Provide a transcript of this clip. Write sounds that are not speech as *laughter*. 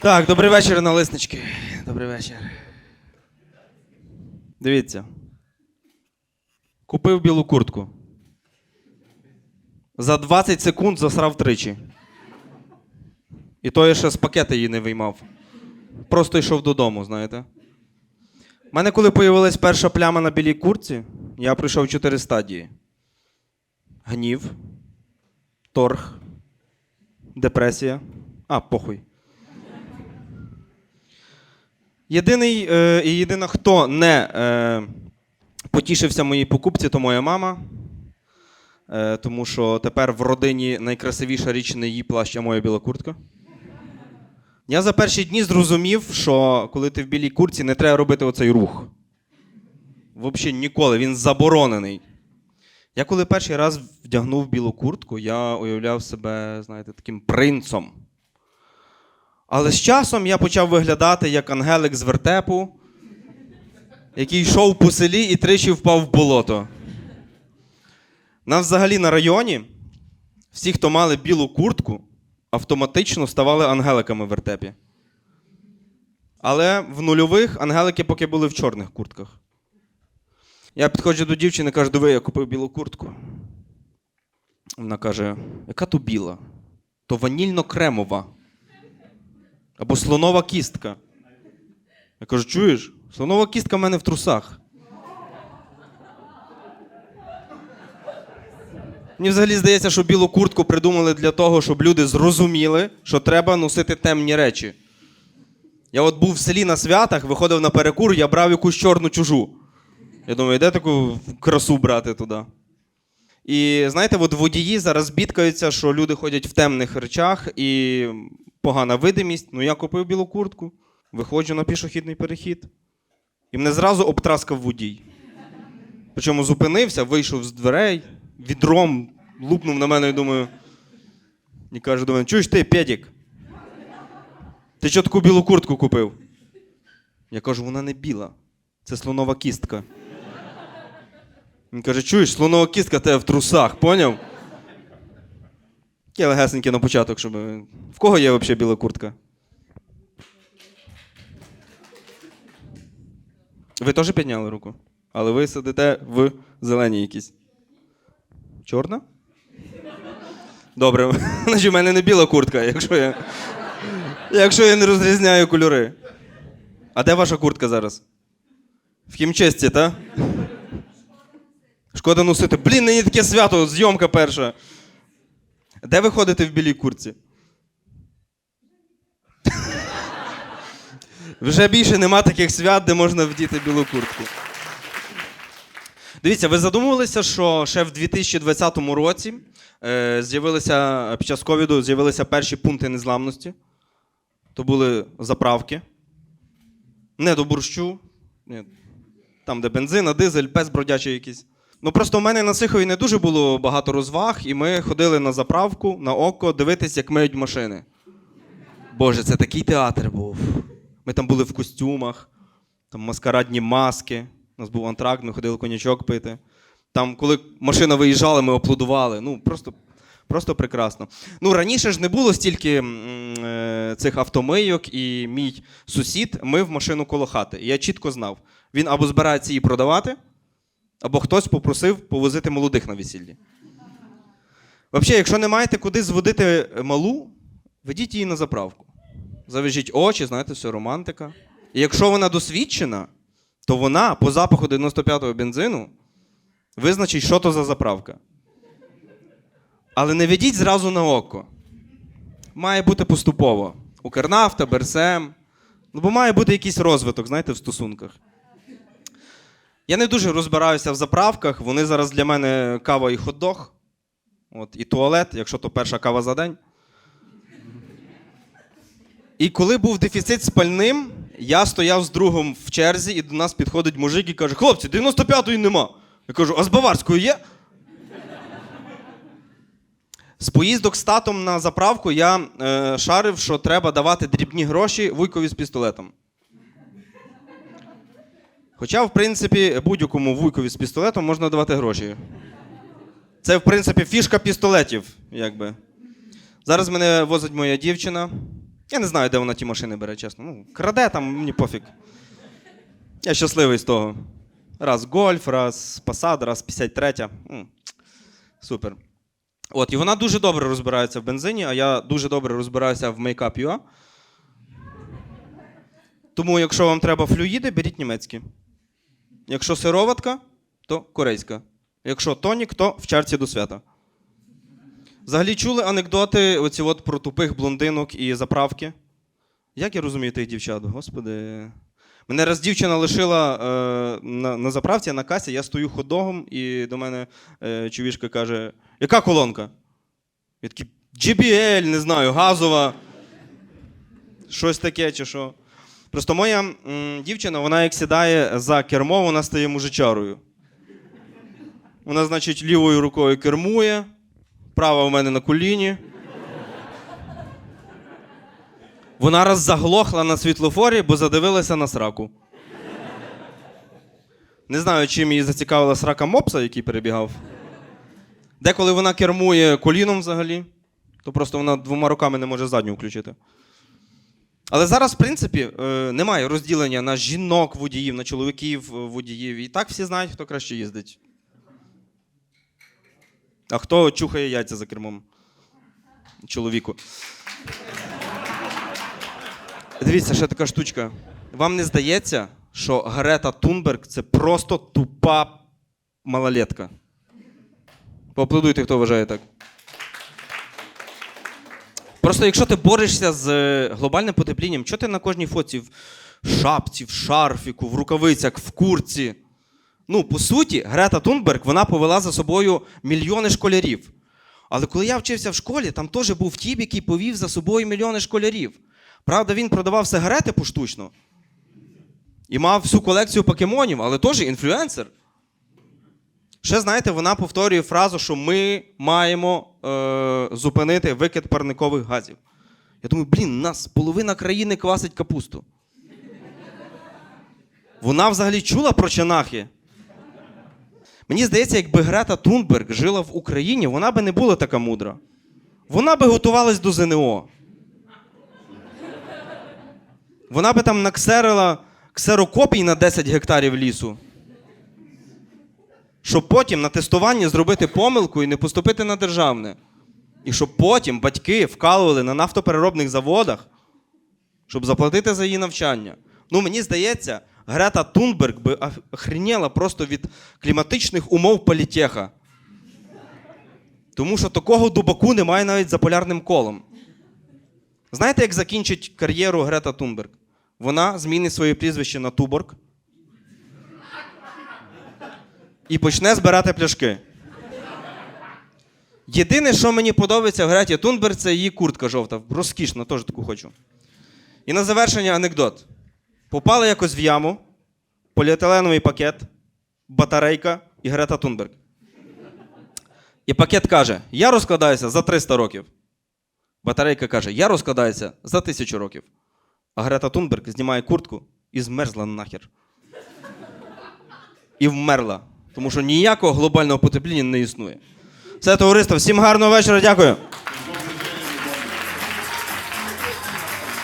Так, добрий вечір, налиснички. Добрий вечір. Дивіться. Купив білу куртку. За 20 секунд засрав тричі. І то я ще з пакета її не виймав. Просто йшов додому, знаєте. У мене, коли появилась перша пляма на білій куртці, я пройшов чотири стадії: гнів, торг, депресія. А, похуй. Єдиний е, єдина, хто не е, потішився моїй покупці, то моя мама. Е, тому що тепер в родині найкрасивіша річ не її плащ, а моя біла куртка. Я за перші дні зрозумів, що коли ти в білій куртці, не треба робити оцей рух. Взагалі ніколи, він заборонений. Я коли перший раз вдягнув білу куртку, я уявляв себе, знаєте, таким принцом. Але з часом я почав виглядати як ангелик з вертепу, який йшов по селі і тричі впав в болото. Нам взагалі на районі всі, хто мали білу куртку, автоматично ставали ангеликами в вертепі. Але в нульових ангелики поки були в чорних куртках. Я підходжу до дівчини кажу, диви, я купив білу куртку. Вона каже: яка то біла? То ванільно-кремова. Або слонова кістка. Я кажу, чуєш? Слонова кістка в мене в трусах. Мені взагалі здається, що білу куртку придумали для того, щоб люди зрозуміли, що треба носити темні речі. Я от був в селі на святах, виходив на перекур, я брав якусь чорну чужу. Я думаю, де таку красу брати туди? І знаєте, от водії зараз бідкаються, що люди ходять в темних речах і погана видимість. Ну я купив білу куртку, виходжу на пішохідний перехід. І мене зразу обтраскав водій. Причому зупинився, вийшов з дверей, відром лупнув на мене і думаю. І каже до мене: чуєш ти, Педік? Ти що таку білу куртку купив? Я кажу, вона не біла. Це слонова кістка. Він каже: чуєш, слонова кістка тебе в трусах, поняв? Таке легесеньке на початок, щоб. В кого є взагалі біла куртка? Ви теж підняли руку? Але ви сидите в зеленій якійсь. Чорна? Добре, *laughs* значить, в мене не біла куртка, якщо я. Якщо я не розрізняю кольори. А де ваша куртка зараз? В хімчесті, так? Шкода носити. Блін, нині таке свято, зйомка перша. Де ви ходите в білій куртці? Вже більше нема таких свят, де можна вдіти білу куртку. Дивіться, ви задумувалися, що ще в 2020 році е, з'явилися під час ковіду з'явилися перші пункти незламності. То були заправки. Не до борщу. Ні. Там, де бензин, а дизель, безбродячий якийсь. Ну просто в мене на Сихові не дуже було багато розваг, і ми ходили на заправку на око дивитись, як миють машини. Боже, це такий театр був. Ми там були в костюмах, там маскарадні маски. У нас був антракт, ми ходили конячок пити. Там, коли машина виїжджала, ми аплодували. Ну, просто, просто прекрасно. Ну, раніше ж не було стільки е, цих автомийок, і мій сусід мив машину коло хати. Я чітко знав, він або збирається її продавати, або хтось попросив повозити молодих на весіллі. Взагалі, якщо не маєте куди зводити малу, ведіть її на заправку. Завяжіть очі, знаєте, все, романтика. І якщо вона досвідчена, то вона по запаху 95-го бензину визначить, що то за заправка. Але не ведіть зразу на око. Має бути поступово. Укрнафта, Берсем. Ну, бо має бути якийсь розвиток, знаєте, в стосунках. Я не дуже розбираюся в заправках. Вони зараз для мене кава і хот-дог. От, і туалет, якщо то перша кава за день. І коли був дефіцит з пальним, я стояв з другом в черзі, і до нас підходить мужик і каже: хлопці, 95-ї нема. Я кажу, а з Баварською є? З поїздок з татом на заправку я е, шарив, що треба давати дрібні гроші вуйкові з пістолетом. Хоча, в принципі, будь-якому вуйкові з пістолетом можна давати гроші. Це, в принципі, фішка пістолетів, якби. Зараз мене возить моя дівчина. Я не знаю, де вона ті машини бере, чесно. Ну, краде там, мені пофіг. Я щасливий з того. Раз гольф, раз посад, раз 53. М, Супер. От, і вона дуже добре розбирається в бензині, а я дуже добре розбираюся в Makeup.ua. Тому, якщо вам треба флюїди, беріть німецькі. Якщо сироватка, то корейська. Якщо тонік, то в чарці до свята. Взагалі чули анекдоти оці от про тупих блондинок і заправки? Як я розумію тих дівчат? Господи. Мене раз дівчина лишила е, на, на заправці, на касі, я стою ходогом, і до мене е, чувішка каже: яка колонка? Я такий, GBL, не знаю, газова. Щось таке чи що. Просто моя м, дівчина, вона як сідає за кермо, вона стає мужичарою. Вона, значить, лівою рукою кермує, права в мене на коліні. Вона раз заглохла на світлофорі, бо задивилася на сраку. Не знаю, чим її зацікавила срака мопса, який перебігав. Деколи вона кермує коліном взагалі, то просто вона двома руками не може задню включити. Але зараз, в принципі, е, немає розділення на жінок водіїв, на чоловіків е, водіїв. І так всі знають, хто краще їздить. А хто чухає яйця за кермом? Чоловіку. Дивіться, ще така штучка. Вам не здається, що Гарета Тунберг це просто тупа малолетка? Поаплодуйте, хто вважає так. Просто якщо ти борешся з е, глобальним потеплінням, що ти на кожній фоці в шапці, в шарфіку, в рукавицях, в курці? Ну, по суті, Грета Тунберг вона повела за собою мільйони школярів. Але коли я вчився в школі, там теж був тіп, який повів за собою мільйони школярів. Правда, він продавав сигарети поштучно і мав всю колекцію покемонів, але теж інфлюенсер. Ще знаєте, вона повторює фразу, що ми маємо е, зупинити викид парникових газів. Я думаю, блін, нас половина країни квасить капусту. Вона взагалі чула про чанахи. Мені здається, якби Грета Тунберг жила в Україні, вона би не була така мудра. Вона би готувалась до ЗНО. Вона би там наксерила ксерокопій на 10 гектарів лісу. Щоб потім на тестуванні зробити помилку і не поступити на державне. І щоб потім батьки вкалували на нафтопереробних заводах, щоб заплатити за її навчання. Ну, мені здається, Грета Тунберг би ох- охреніла просто від кліматичних умов політеха. Тому що такого дубаку немає навіть за полярним колом. Знаєте, як закінчить кар'єру Грета Тунберг? Вона змінить своє прізвище на Туборг і почне збирати пляшки. Єдине, що мені подобається в Греті Тунберг, це її куртка жовта. Розкішна, теж таку хочу. І на завершення анекдот. Попали якось в яму, поліетиленовий пакет, батарейка і Грета Тунберг. І пакет каже: Я розкладаюся за 300 років. Батарейка каже: Я розкладаюся за тисячу років. А Грета Тунберг знімає куртку і змерзла нахер. І вмерла. Тому що ніякого глобального потепління не існує. Все, товариство, всім гарного вечора, дякую.